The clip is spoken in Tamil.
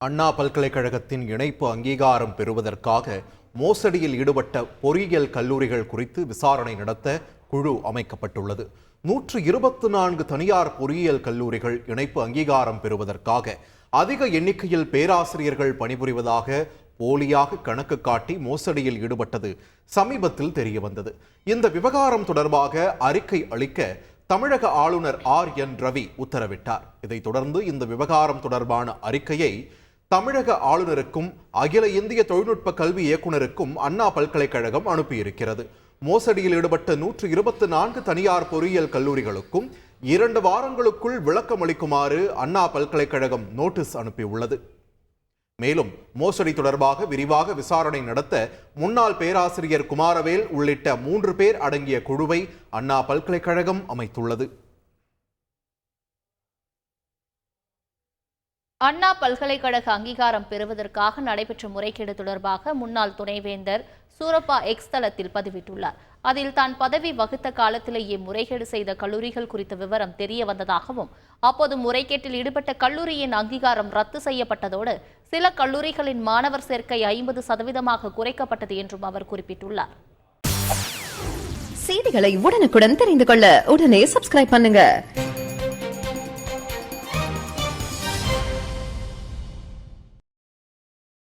அண்ணா பல்கலைக்கழகத்தின் இணைப்பு அங்கீகாரம் பெறுவதற்காக மோசடியில் ஈடுபட்ட பொறியியல் கல்லூரிகள் குறித்து விசாரணை நடத்த குழு அமைக்கப்பட்டுள்ளது. நூற்று இருபத்து நான்கு தனியார் பொறியியல் கல்லூரிகள் இணைப்பு அங்கீகாரம் பெறுவதற்காக அதிக எண்ணிக்கையில் பேராசிரியர்கள் பணிபுரிவதாக போலியாக கணக்கு காட்டி மோசடியில் ஈடுபட்டது சமீபத்தில் தெரியவந்தது. இந்த விவகாரம் தொடர்பாக அறிக்கை அளிக்க தமிழக ஆளுநர் ஆர் என் ரவி உத்தரவிட்டார். இதைத் தொடர்ந்து இந்த விவகாரம் தொடர்பான அறிக்கையை தமிழக ஆளுநருக்கும் அகில இந்திய தொழில்நுட்ப கல்வி இயக்குனருக்கும் அண்ணா பல்கலைக்கழகம் அனுப்பியிருக்கிறது. மோசடியில் ஈடுபட்ட நூற்று இருபத்தி நான்கு தனியார் பொறியியல் கல்லூரிகளுக்கும் இரண்டு வாரங்களுக்குள் விளக்கம் அளிக்குமாறு அண்ணா பல்கலைக்கழகம் நோட்டீஸ் அனுப்பியுள்ளது. மேலும் மோசடி தொடர்பாக விரிவாக விசாரணை நடத்த முன்னாள் பேராசிரியர் குமாரவேல் உள்ளிட்ட மூன்று பேர் அடங்கிய குழுவை அண்ணா பல்கலைக்கழகம் அமைத்துள்ளது. அண்ணா பல்கலைக்கழக அங்கீகாரம் பெறுவதற்காக நடைபெற்ற முறைகேடு தொடர்பாக முன்னாள் துணைவேந்தர் சூரப்பா எக்ஸ் தளத்தில் பதிவிட்டுள்ளார். அதில் தான் பதவி வகுத்த காலத்திலேயே முறைகேடு செய்த கல்லூரிகள் குறித்த விவரம் தெரிய வந்ததாகவும் அப்போது முறைகேட்டில் ஈடுபட்ட கல்லூரியின் அங்கீகாரம் ரத்து செய்யப்பட்டதோடு சில கல்லூரிகளின் மாணவர் சேர்க்கை ஐம்பது சதவீதமாக குறைக்கப்பட்டது என்றும் அவர் குறிப்பிட்டுள்ளார். செய்திகளை உடனுக்குடன் தெரிந்து கொள்ள உடனே சப்ஸ்கிரைப் பண்ணுங்க.